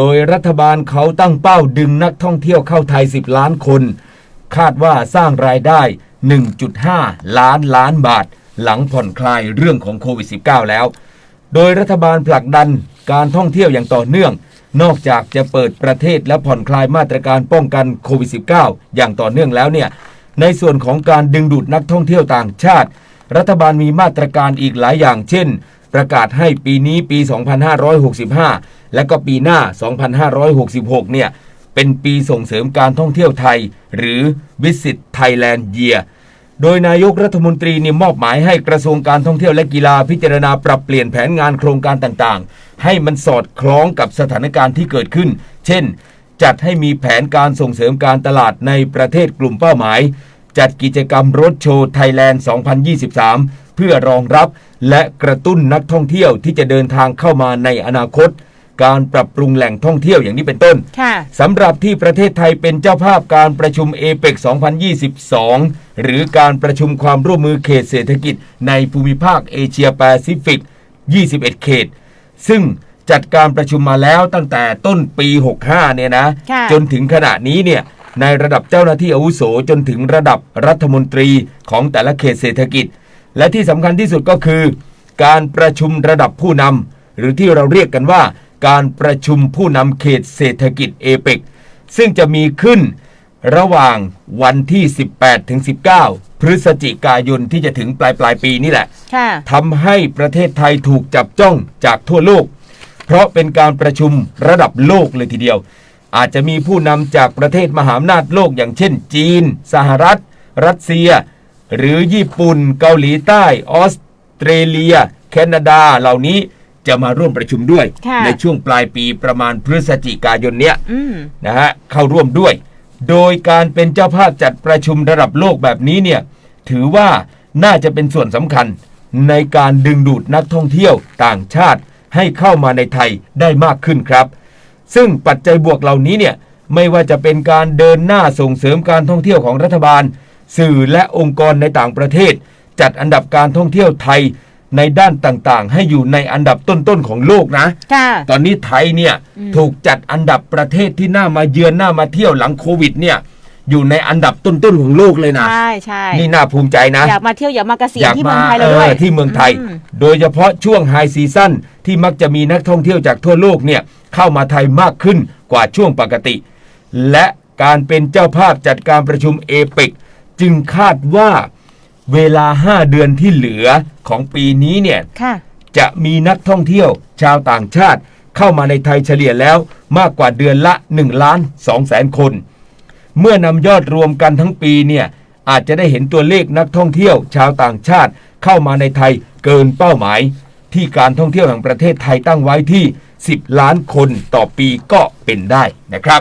โดยรัฐบาลเขาตั้งเป้าดึงนักท่องเที่ยวเข้าไทย 10 ล้านคน คาดว่าสร้างรายได้ 1.5 ล้านล้านบาท หลังผ่อนคลายเรื่องของโควิด -19 แล้ว โดยรัฐบาลผลักดันการท่องเที่ยวอย่างต่อเนื่อง นอกจากจะเปิดประเทศและผ่อนคลายมาตรการป้องกันโควิด -19 อย่างต่อเนื่องแล้วเนี่ย ในส่วนของการดึงดูดนักท่องเที่ยวต่างชาติ รัฐบาลมีมาตรการอีกหลายอย่างเช่น ประกาศให้ปีนี้ปี 2565 และก็ปีหน้า 2566 เนี่ย เป็นปีส่งเสริมการท่องเที่ยวไทย หรือ Visit Thailand Year โดยนายกรัฐมนตรีนี่มอบหมายให้กระทรวงการท่องเที่ยวและกีฬาพิจารณาปรับเปลี่ยนแผนงานโครงการต่างๆ ให้มันสอดคล้องกับสถานการณ์ที่เกิดขึ้น เช่น จัดให้มีแผนการส่งเสริมการตลาดในประเทศกลุ่มเป้าหมาย จัดกิจกรรมรถโชว์ไทยแลนด์ 2023 เพื่อรองรับและกระตุ้นนักท่องเที่ยวที่จะเดินทางเข้ามาในอนาคต การปรับปรุงแหล่งท่องเที่ยวอย่างนี้เป็นต้นค่ะสำหรับที่ประเทศไทยเป็นเจ้าภาพการประชุมเอเปก2022 หรือการประชุมความร่วมมือเขตเศรษฐกิจในภูมิภาคเอเชียแปซิฟิก 21 เขต ซึ่งจัดการประชุมมาแล้วตั้งแต่ต้นปี 65 เนี่ยนะค่ะจนถึงขณะนี้เนี่ยในระดับเจ้าหน้าที่อาวุโสจนถึงระดับรัฐมนตรีของแต่ละเขตเศรษฐกิจ และที่สำคัญที่สุดก็คือ การประชุมระดับผู้นำหรือที่เราเรียกกันว่า การประชุมผู้นำเขตเศรษฐกิจเอเปกซึ่งจะมีขึ้นระหว่างวันที่ 18ถึง19 พฤศจิกายนที่จะถึงปลายปลายๆปีนี่แหละค่ะทำให้ประเทศไทยถูกจับจ้องจากทั่วโลก เพราะเป็นการประชุมระดับโลกเลยทีเดียว อาจจะมีผู้นำจากประเทศมหาอำนาจโลกอย่างเช่น จีน สหรัฐ รัสเซีย หรือญี่ปุ่น เกาหลีใต้ ออสเตรเลีย แคนาดาเหล่านี้จะมาร่วมประชุมด้วย ค่ะในช่วงปลายปีประมาณพฤศจิกายนเนี้ยอืมนะฮะเข้าร่วมด้วย โดยการเป็นเจ้าภาพจัดประชุมระดับโลกแบบนี้เนี่ยถือว่าน่าจะเป็นส่วนสำคัญในการดึงดูดนักท่องเที่ยวต่างชาติให้เข้ามาในไทยได้มากขึ้นครับ ซึ่งปัจจัยบวกเหล่านี้เนี่ยไม่ว่าจะเป็นการเดินหน้าส่งเสริมการท่องเที่ยวของรัฐบาล สื่อและองค์กรในต่างประเทศ จัดอันดับการท่องเที่ยวไทยในด้านต่างๆ ให้อยู่ในอันดับต้นๆของโลกนะ ค่ะ ตอนนี้ไทยเนี่ยอืมถูกจัดอันดับประเทศที่น่ามาเยือนน่ามาเที่ยวหลังโควิดเนี่ยอยู่ในอันดับต้นๆของโลกเลยนะ ใช่ใช่นี่น่าภูมิใจนะ อยากมาเที่ยวอยากมาเกษียณที่เมืองไทยเอเราด้วยอที่เมืองไทยอืมโดยเฉพาะช่วงไฮซีซั่นที่มักจะมีนักท่องเที่ยวจากทั่วโลกเนี่ยเข้ามาไทยมากขึ้นกว่าช่วงปกติ และการเป็นเจ้าภาพจัดการประชุมเอเปก จึงคาดว่าเวลา 5 เดือนที่เหลือของปีนี้เนี่ยค่ะ จะมีนักท่องเที่ยวชาวต่างชาติเข้ามาในไทยเฉลี่ยแล้วมากกว่าเดือนละ1ล้าน2แสนคน เมื่อนำยอดรวมกันทั้งปีเนี่ยอาจจะได้เห็นตัวเลขนักท่องเที่ยวชาวต่างชาติเข้ามาในไทยเกินเป้าหมาย ที่การท่องเที่ยวแห่งประเทศไทยตั้งไว้ที่ 10 ล้านคนต่อปีก็เป็นได้นะครับ